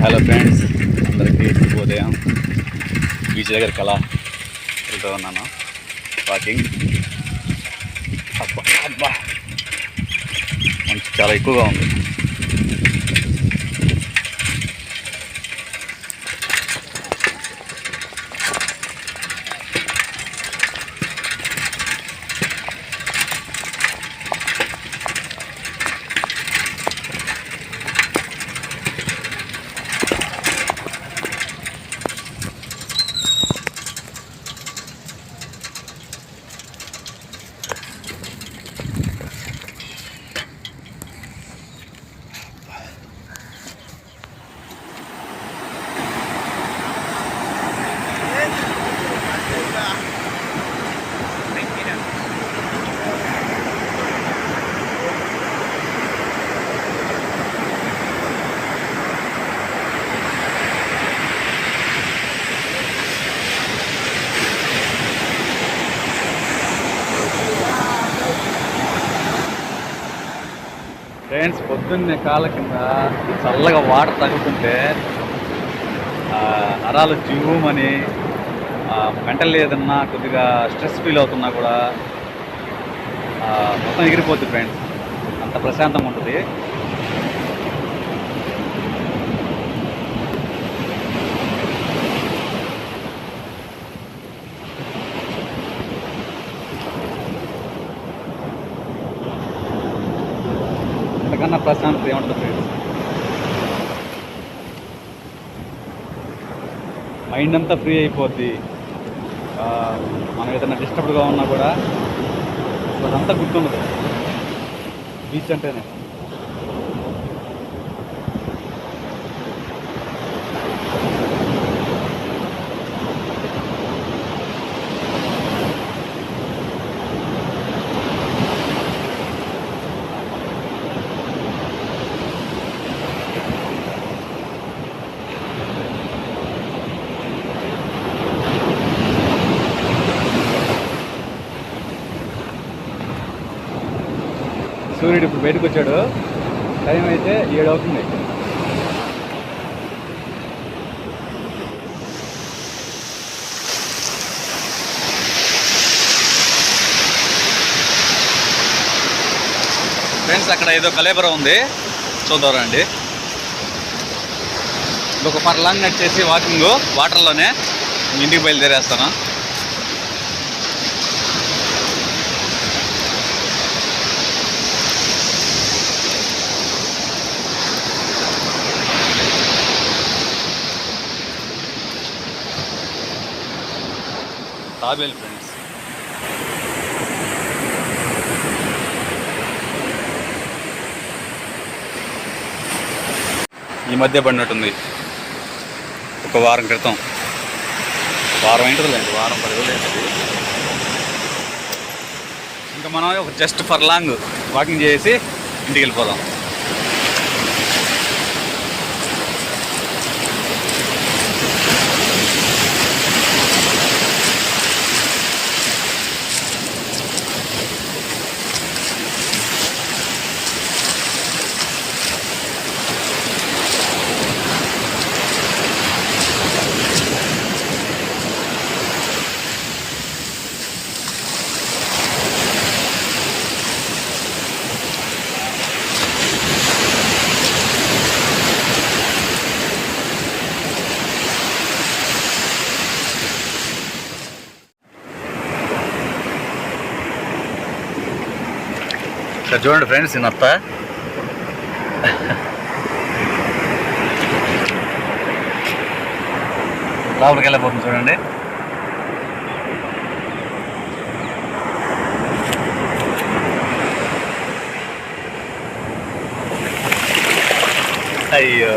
Hi hello friends. అందరికీ శుభోదయం beach దగ్గర కళ వెళ్తూ ఉన్నాను. వాకింగ్. అబ్బా అబ్బా. మంచి చాలా ఎక్కువగా ఉంది ఫ్రెండ్స్ పొద్దున్నే కాళ్ళ కింద చల్లగా వాటర్ తగ్గుతుంటే ఆ, నరాలు జీవమని మెంటల్ ఏదన్నా కొద్దిగా స్ట్రెస్ ఫీల్ అవుతున్నా కూడా మొత్తం ఎగిరిపోద్ది ఫ్రెండ్స్. అంత ప్రశాంతంగా ఉంటుంది అంతకన్నా ప్రశాంతత ఏముంటుంది ఫ్రెండ్స్ మైండ్ అంతా ఫ్రీ అయిపోద్ది. మనం ఏదైనా డిస్టర్బ్డ్గా ఉన్నా కూడా అదంతా గుర్తుండదు. బీచ్ అంటేనే. సూర్యుడు ఇప్పుడు బయటకు వచ్చాడు టైం అయితే ఏడు అవుతుంది ఫ్రెండ్స్ అక్కడ ఏదో కలేబరం ఉంది. చూద్దాం రండి ఒక పర్లాంగ్ నడిచేసి వాకింగ్ వాటర్లోనే ఇంటికి బయలుదేరేస్తాను. తాబేలు ఫ్రెండ్స్. ఈ మధ్య పడినట్టుంది. ఒక వారం క్రితం. వారం ఏంటండి వారం పది రోజులు ఏంటది? ఇంకా మనం ఒక జస్ట్ ఫర్ లాంగ్ వాకింగ్ చేసి ఇంటికి వెళ్ళిపోదాం. చూడండి ఫ్రెండ్స్ ఈ నత్త. లోపలికి వెళ్ళిపోతుంది చూడండి. అయ్యో.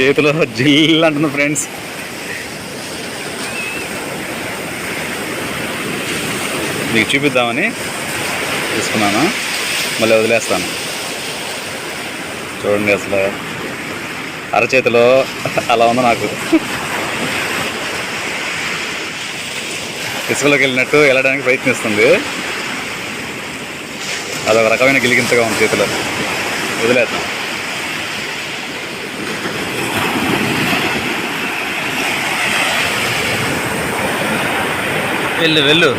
చేతిలో జిల్ అంటుంది ఫ్రెండ్స్. మీకు చూపిద్దామని తీసుకున్నాను. మళ్ళీ వదిలేస్తాను. చూడండి అసలు అరచేతిలో అలా ఉంది నాకు. ఇసుకలోకి వెళ్ళినట్టు వెళ్ళడానికి ప్రయత్నిస్తుంది. అదొక రకమైన గిలిగింతగా ఉంది చేతిలో. వదిలేద్దాం. వెళ్ళు వెళ్ళు.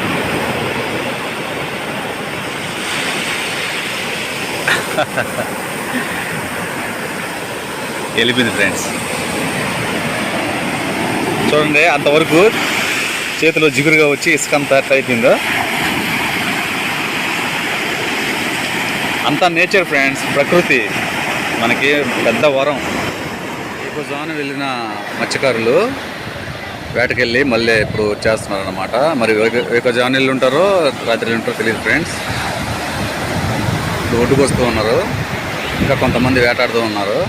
వెళ్ళిపోయింది ఫ్రెండ్స్ చూడండి అంతవరకు చేతిలో జిగురుగా వచ్చి ఇసుక అంతా ఎట్లయిపోయిందో అంతా నేచర్ ఫ్రెండ్స్ ప్రకృతి. మనకి పెద్ద వరం. జాన వెళ్ళిన మత్స్యకారులు వేటకెళ్ళి మళ్ళీ ఇప్పుడు వచ్చేస్తున్నారు అనమాట మరి ఒక జానీళ్ళు ఉంటారో రాత్రి ఉంటారో తెలియదు ఫ్రెండ్స్. ఇప్పుడు ఒడ్డుకు వస్తూ ఉన్నారు. ఇంకా కొంతమంది వేటాడుతూ ఉన్నారు.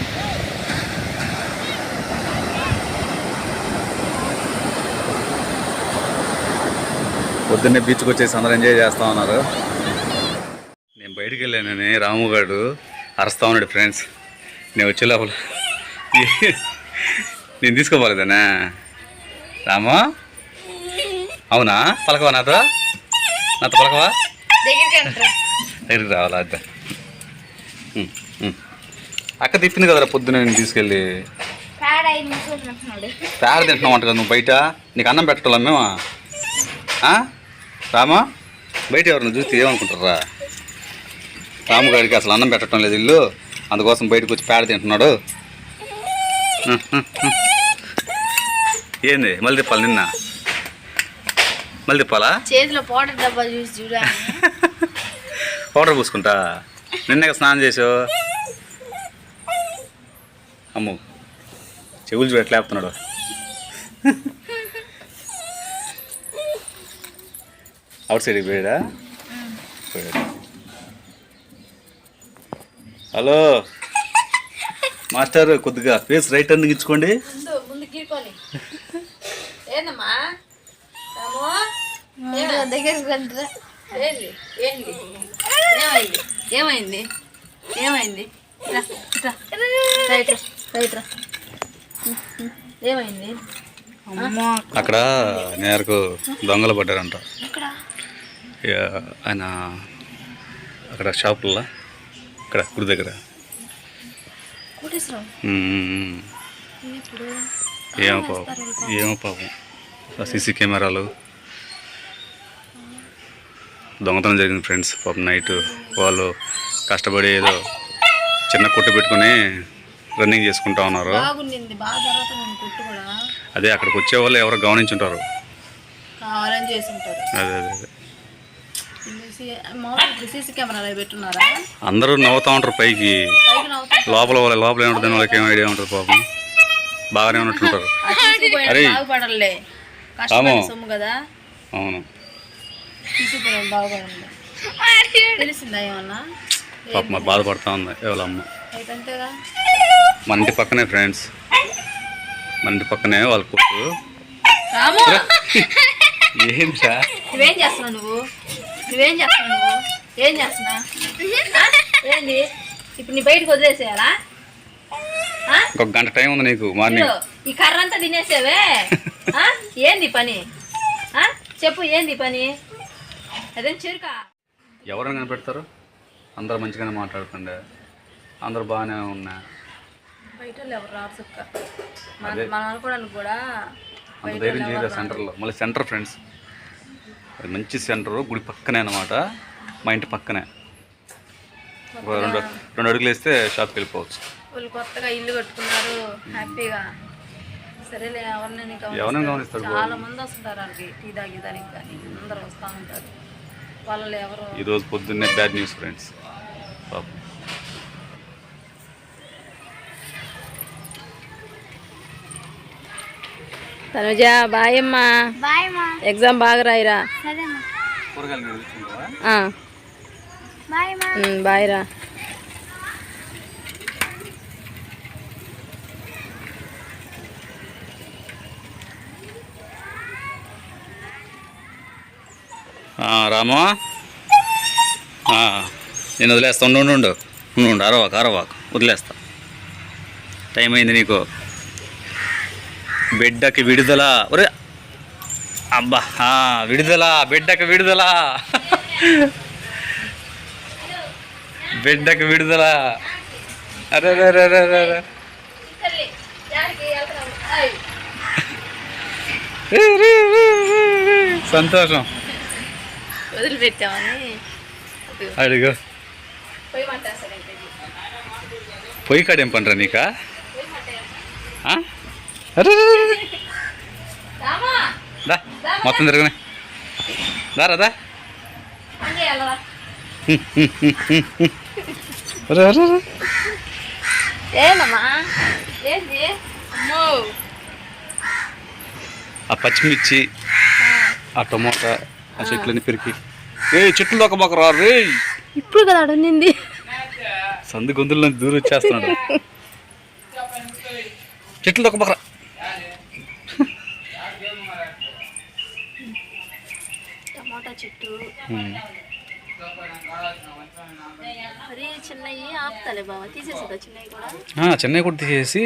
పొద్దున్నే బీచ్కి వచ్చేసి అందరూ ఎంజాయ్ చేస్తూ ఉన్నారు. నేను బయటికి వెళ్ళానని రాముగాడు అరుస్తూ ఉన్నాడు ఫ్రెండ్స్. నేను వచ్చే లోపల నేను తీసుకోపోలేదనా రాము? అవునా? పలకవా నాతో? నాతో పలకవా? దగ్గరికి రావాలా? అద్దా. అక్క తిప్పింది కదరా పొద్దున నేను తీసుకెళ్ళి. పేడ తింటున్నావు అంట కదా నువ్వు బయట? నీకు అన్నం పెట్టడం మేమా? రామా? బయట ఎవరిని చూస్తే ఏమనుకుంటారా? రాముగారికి అసలు అన్నం పెట్టడం లేదు ఇల్లు. అందుకోసం బయటకు వచ్చి పేడ తింటున్నాడు. ఏంది? మళ్ళీ తిప్పాలి నిన్న. మళ్ళీ తిప్పాలా చేతిలో పౌడర్ డబ్బా చూసి చూడా పౌడర్ పూసుకుంటా? నిన్న స్నానం చేసావు? అమ్ము. చెవులు చూడ ఎట్లా లేపుతున్నాడు. అవుట్ సైడ్కి పోయాడా? పోయాడు. హలో. మాస్టర్ కొద్దిగా ఫేస్ రైట్ ఇచ్చుకోండి. గీరుకోవాలి ఏందమ్మా ఏమైంది ఏమైంది ఏమైంది. రైట్ రైట్ అక్కడ నేరకు దొంగలు పడ్డారంట ఆయన అక్కడ షాపుల్లో ఇక్కడ గుడి దగ్గర ఏమో పాపం ఏమో పాపం సీసీ కెమెరాలు. దొంగతనం జరిగింది ఫ్రెండ్స్. పాపం నైట్ వాళ్ళు కష్టపడి ఏదో చిన్న కొట్టు పెట్టుకొని రన్నింగ్ చేసుకుంటా ఉన్నారు. అదే అక్కడికి వచ్చే వాళ్ళు ఎవరో గమనించుంటారు. అదే అదే అదే. అందరూ నవ్వుతూ ఉంటారు పైకి. లోపల వాళ్ళ లోపల ఏముంటుంది? వాళ్ళకి ఏం ఐడియా ఉంటుంది పాపం? బాగానే ఉన్నట్టుంటారు. అరే. కష్టపడి సొమ్ము కదా? అవును. తీసుకుపోయిన బాగుపడండి తెలిసిందా ఏమన్నా? పాపం మరి బాధపడతా ఉంది ఎవరి అమ్మ. అయితే అంతేగా మన ఇంటి పక్కనే ఫ్రెండ్స్. మన ఇంటి పక్కనే వాళ్ళ కొట్టు ఏంటా నువ్వేం చేస్తున్నావు నువ్వు? నువ్వేం చేస్తున్నావు నువ్వు? ఏం చేస్తున్నా ఆ? ఏంది? ఇప్పుడు నీ బయటకు వదిలేసేయాలా? ఇంకొక గంట టైం ఉంది నీకు మార్నింగ్. ఈ కర్ర అంతా తినేసావే? ఆ? ఏంది పని? ఆ? చెప్పు ఏంది పని? అదే చెరుకా? ఎవరైనా కనిపెడతారు? అందరూ మంచిగానే మాట్లాడుతుండే. అందరూ బాగానే ఉన్నా. బయట వాళ్ళు ఎవరు రారు సుక్క. మన అదే. మనం అనుకోవడానికి కూడా అంత ధైర్యం చేయలేదు సెంటర్లో. మళ్ళీ సెంటర్ ఫ్రెండ్స్. అది మంచి సెంటర్ గుడి పక్కనే అనమాట మా ఇంటి పక్కనే రెండు రెండు అడుగులు వేస్తే షాప్కి వెళ్ళిపోవచ్చు. వాళ్ళు కొత్తగా ఇల్లు కట్టుకున్నారు హ్యాపీగా. సరేలే ఎవరిని నీకు ఎవరిని గమనిస్తారు. చాలా మంది వస్తుంటారు వాళ్ళకి టీ తాగి దానికి కానీ. అందరూ వస్తూ ఉంటారు. వాళ్ళు ఎవరు? ఈరోజు పొద్దున్నే బ్యాడ్ న్యూస్ ఫ్రెండ్స్. పాపం. తనుజ బాయ్ అమ్మా. ఎగ్జామ్ బాగా రాయిరా. బాయ్ రా. రామా? నేను వదిలేస్తా ఉండు ఉండు, ఉండు. అరవాకు అరవాకు. వదిలేస్తా. టైం అయింది నీకు. బిడ్డకి విడుదల. ఒరే అబ్బా విడుదల బిడ్డకి విడుదల. బిడ్డకి విడుదల. అరే అరే అరే అరే. సంతోషం. వదిలిపెట్టామని అడుగు. పొయ్యి కాడేం పండ్రా నీకా? దా మొత్తం తిరగనే. దారా ఆ పచ్చిమిర్చి ఆ. టమోటా ఆ చెట్లని పెరిగి. ఏ చెట్లు ఒక మాకు రా రే. ఇప్పుడు కదా అడిగింది సందు గొంతుల నుంచి దూరం వచ్చేస్తున్నాడు. చెట్లు ఒక బకరా టమాటా చెట్టు. చిన్నవి కూడా. తీసేసి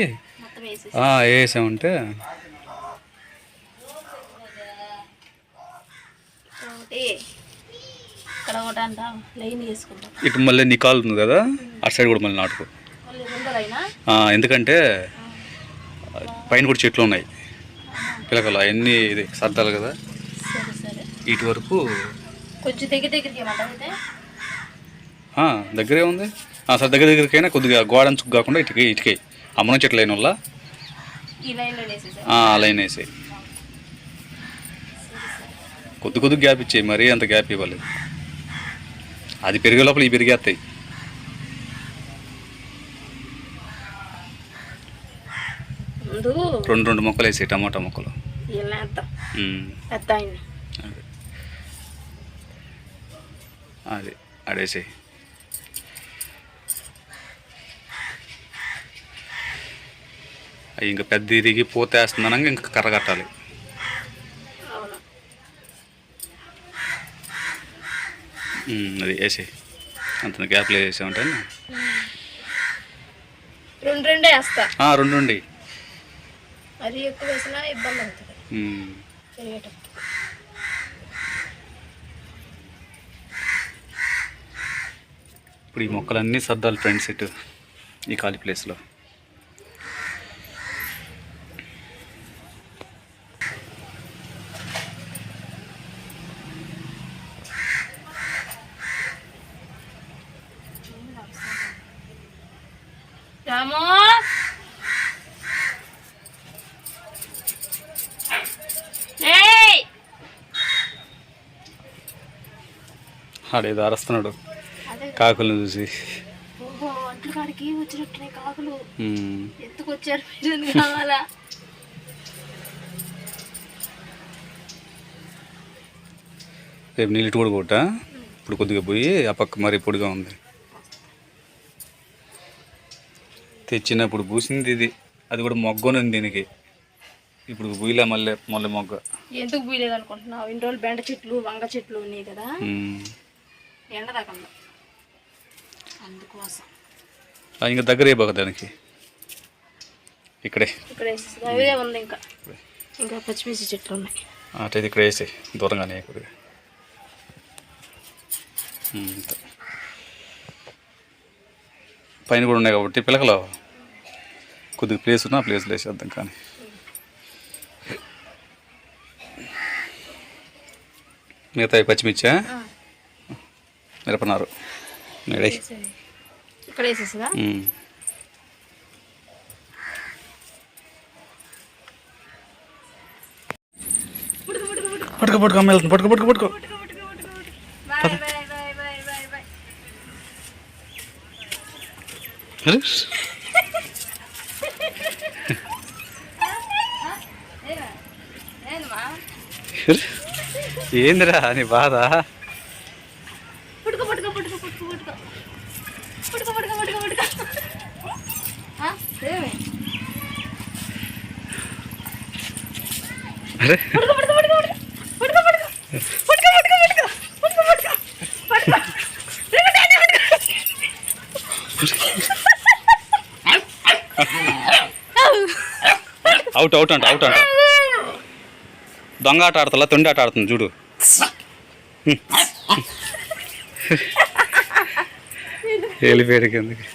లైన్ వేసుకుంటాం. ఇటు మళ్ళీ నీ కాలు ఉంది కదా అటు సైడ్ కూడా మళ్ళీ నాటుకో. ఎందుకంటే పైన కూడా చెట్లు ఉన్నాయి. పిలకలు అవన్నీ ఇది సర్దాలు కదా. ఇటు వరకు కొంచెం దగ్గర దగ్గరే ఉంది. సరే దగ్గర దగ్గరికైనా కొద్దిగా గోడంచుకు కాకుండా ఇటుకే ఇటుకే. అమ్మనం చెట్లు అయిన వల్ల లైన్ వేసాయి. కొద్ది కొద్ది గ్యాప్ ఇచ్చాయి మరీ అంత గ్యాప్ ఇవ్వలేదు. అది పెరిగే లోపల ఇవి పెరిగేస్తాయి. రెండు రెండు మొక్కలు వేసాయి టమాటా మొక్కలు. అదే. అడేసాయి అవి ఇంకా పెద్ద ఇరిగి పోతేస్తుందనగా ఇంకా కర్ర కట్టాలి అవును ఉమ్, అది వేసాయి. అంత గ్యాప్లో వేసామంటే రెండు రెండే వేస్తా. రెండు ఉండి. మరి ఎక్కువ వేసినా ఇబ్బంది అవుతుంది. ఇప్పుడు ఈ మొక్కలన్నీ సర్దాలి ఫ్రెండ్స్ ఇటు ఈ ఖాళీ ప్లేస్లో రాము ఏయ్ ఆడేదో అరుస్తున్నాడు. కాకులను చూసి. ఓహో అంట్ల కాడికి వచ్చినట్టున్నాయి కాకులు? ఉమ్, ఎందుకు వచ్చారు? మీరు కావాలా? రేపు నీళ్ళు ఇటు కూడా కొట్టా ఇప్పుడు కొద్దిగా పోయి ఆ పక్క మరి పొడిగా ఉంది. తెచ్చినప్పుడు పూసింది ఇది. అది కూడా మొగ్గనుంది దీనికి. ఇప్పుడు పూయలే మళ్ళీ మళ్ళీ మొగ్గ. ఎందుకు బీలేదు అనుకుంటున్నావు? ఇన్ని రోజులు బెండ చెట్లు వంగ చెట్లు ఉన్నాయి కదా. ఎండ అందుకోసం. ఇంకా దగ్గర అయిపోక దానికి. ఇక్కడే. ఇక్కడ అవే ఉంది ఇంకా. ఇంకా పచ్చిమిర్చి చెట్లు ఉన్నాయి. అటైతే ఇక్కడ వేసే దూరంగానే కొద్దిగా. పైన కూడా ఉన్నాయి కాబట్టి పిలకలు కొద్దిగా ప్లేస్ ఉన్నా ప్లేస్లో వేసేద్దాం కానీ. మిగతా పచ్చిమిర్చా? మిరపనారు. పట్టుకో పట్టుకో అమ్మ వెళ్తుంది. పట్టుకో పట్టుకో పట్టుకో. అరే ఏందిరా నీ బాధ? అవుట్ అవుట్ అంట అవుట్ అంట దొంగ ఆట ఆడతలా తొండి ఆట ఆడుతుంది చూడు వెళ్ళిపోయాడు కిందకి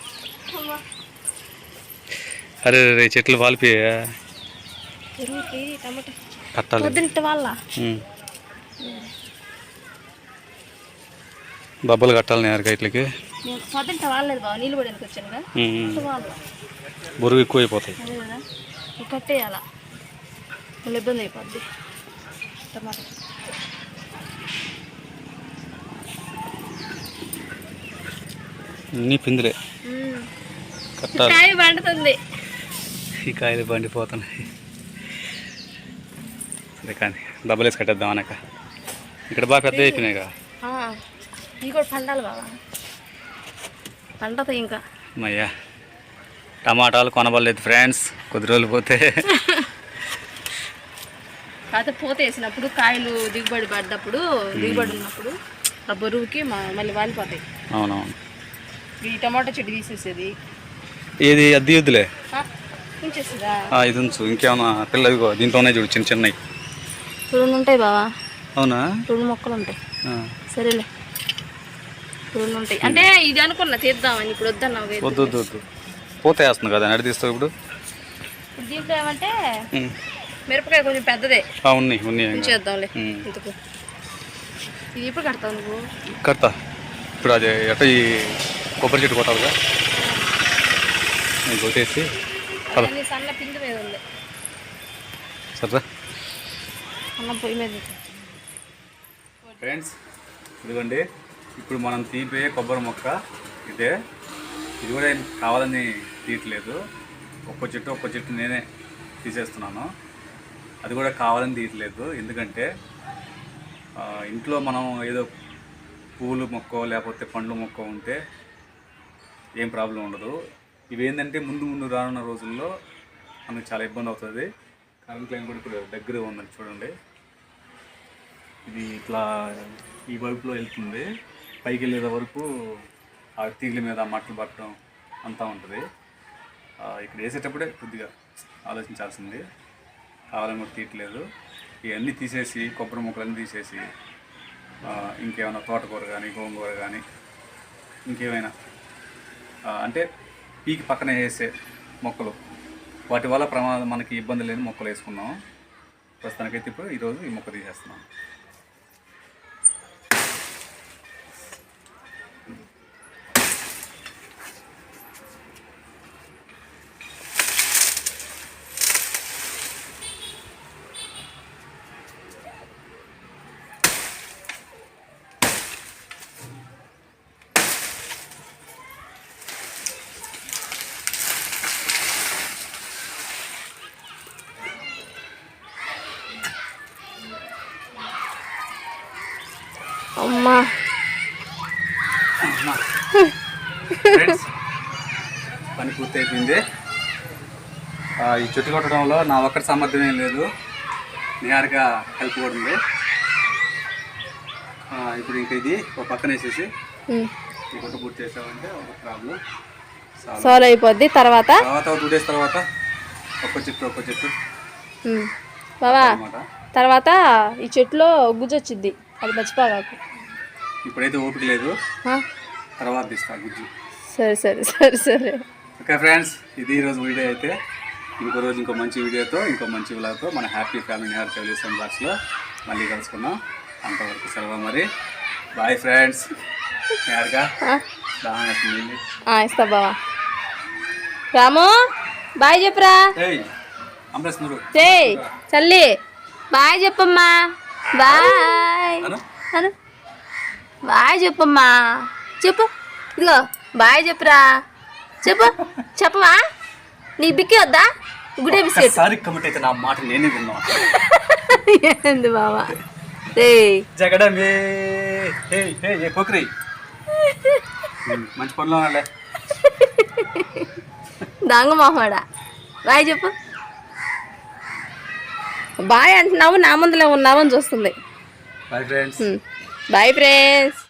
అరే రే చెట్లు వాలిపోయా కట్టాలి. డబ్బులు కట్టాలి నేరుగా ఇట్లకి? నేను. వాళ్ళ. బరువు ఎక్కువ అయిపోతాయి కట్టేయాల? ఇబ్బంది అయిపోద్ది. టమాటా అన్నీ పిందులే. కాయ పండుతుంది. ఈ కాయలు బండిపోతున్నాయి సరే కానీ డబ్బులు వేసి కట్టేద్దాం అనక ఇక్కడ బాగా పెద్ద ఆ, ఇవి కూడా పండాలి బాబా పండుతాయి ఇంకా. అయ్యా టమాటాలు కొనబడలేదు ఫ్రెండ్స్. కొద్ది రోజులు పోతే కాకపోతే పూత వేసినప్పుడు కాయలు దిగుబడి పడ్డప్పుడు దిగుబడి ఉన్నప్పుడు ఆ బరువుకి మళ్ళీ వాలిపోతాయి. అవునవును. ఈ టమాటా చెట్టు తీసేసేది. ఇది అద్దె వద్దులే? ఇది ఉంచు. ఇంకేమన్నా పిల్ల ఇదిగో దీంట్లోనే చూడు చిన్న చిన్నవి. రెండు ఉంటాయి బావా. అవునా? రెండు మొక్కలు ఉంటాయి. సరేలే. రెండు ఉంటాయి. అంటే ఇది అనుకున్నా తీద్దామని ఇప్పుడు వద్దన్నావు కదా. వద్దు వద్దు వద్దు. పూత వేస్తుంది కదా నడి తీస్తావు ఇప్పుడు? దీంట్లో ఏమంటే. మిరపకాయ కొంచెం పెద్దదే. ఉన్నాయి ఉన్నాయి ఉమ్. ఇంతకు ఇది ఎప్పుడు కడతావు నువ్వు? కడతా. ఇప్పుడు అది ఎట్ట ఈ కొబ్బరి చెట్టు కొట్టాలిగా నేను కొట్టేసి సన్న పిండి మీద ఉంది. సరే అన్నం పొయ్యి మీద ఫ్రెండ్స్ ఇదిగోండి. ఇప్పుడు మనం తీపియే కొబ్బరి మొక్క. ఇదే. ఇది కూడా కావాలని తీయట్లేదు. ఒక్క చెట్టు ఒక్క చెట్టు నేనే తీసేస్తున్నాను. అది కూడా కావాలని తీయట్లేదు. ఎందుకంటే ఇంట్లో మనం ఏదో పూలు మొక్క లేకపోతే పండ్లు మొక్క ఉంటే ఏం ప్రాబ్లం ఉండదు. ఇవి ఏంటంటే ముందు ముందు రానున్న రోజుల్లో మనకు చాలా ఇబ్బంది అవుతుంది. కరెంట్ లైన్ కూడా ఇప్పుడు దగ్గర ఉందని చూడండి. ఇది ఇట్లా ఈ వైపులో వెళ్తుంది. పైకి వెళ్ళేది వరకు ఆ తీగల మీద మట్టలు పట్టడం అంతా ఉంటుంది. ఇక్కడ వేసేటప్పుడే కొద్దిగా ఆలోచించాల్సింది. కావాలని కూడా తీయట్లేదు. ఇవన్నీ తీసేసి కొబ్బరి ముక్కలన్నీ తీసేసి ఇంకేమైనా తోటకూర కానీ గోంగూర కానీ ఇంకేమైనా. అంటే పీకి పక్కన వేసే మొక్కలు. వాటి వల్ల ప్రమాదం మనకి ఇబ్బంది లేని మొక్కలు వేసుకున్నాం. ప్రస్తుతానికైతే ఇప్పుడు ఈరోజు ఈ మొక్క తీసేస్తున్నాం అమ్మా ఫ్రెండ్స్ పని పూర్తి అయిపోయింది ఈ చెట్టు కొట్టడంలో నా ఒక్కటి సామర్థ్యం ఏం లేదు. నేరుగా హెల్ప్ కూడా ఉంది. ఇప్పుడు ఇంక ఇది ఒక పక్కన వేసేసి ఈ కొట్ట పూర్తి చేసామంటే ఒక ప్రాబ్లం సాల్వ్ అయిపోద్ది. తర్వాత? తర్వాత టూ డేస్ తర్వాత ఒక్క చెట్టు ఒక్క చెట్టు. అనమాట తర్వాత ఈ చెట్టులో గుజ్జు వచ్చింది. అది మర్చిపోగాకు ఇప్పుడైతే ఓపిక లేదు? తర్వాత తీస్తా గుజ్జు. సరే సరే సరే సరే. ఓకే ఫ్రెండ్స్ ఇది ఈరోజు వీడియో అయితే. ఇంకో రోజు ఇంకో మంచి వీడియోతో ఇంకో మంచి విలాతో మన హ్యాపీ ఫ్యామిలీ నేర్ టెలివిజన్ బాక్స్లో మళ్ళీ కలుసుకుందాం. అంతవరకు సెలవు మరి. బాయ్ ఫ్రెండ్స్ ఇస్తా బావా. రాము బాయ్ చెప్పురా. చల్లి. బాయ్ చెప్పమ్మా. బాయ్. బాయ్ చెప్పమ్మా. చెప్పు. ఇదిగో బాయ్ చెప్పురా. చెప్పు చెప్పవా? నీకు బిక్కి వద్దా? గుడే బిస్కెట్. ఒక్కసారి కమిట్ అయితే నా మాట నేనే విన్నా. ఏంది బావా? రే జగడమే హే హే ఏ కోకరి మంచి పనిలో ఉన్నాలే దాంగ మొహమాడా బాయ్ చెప్పు. బాయ్ అంటున్నావు నా ముందులో ఉన్నావు అని చూస్తుంది బాయ్ ఫ్రెండ్స్ బాయ్ ఫ్రెండ్స్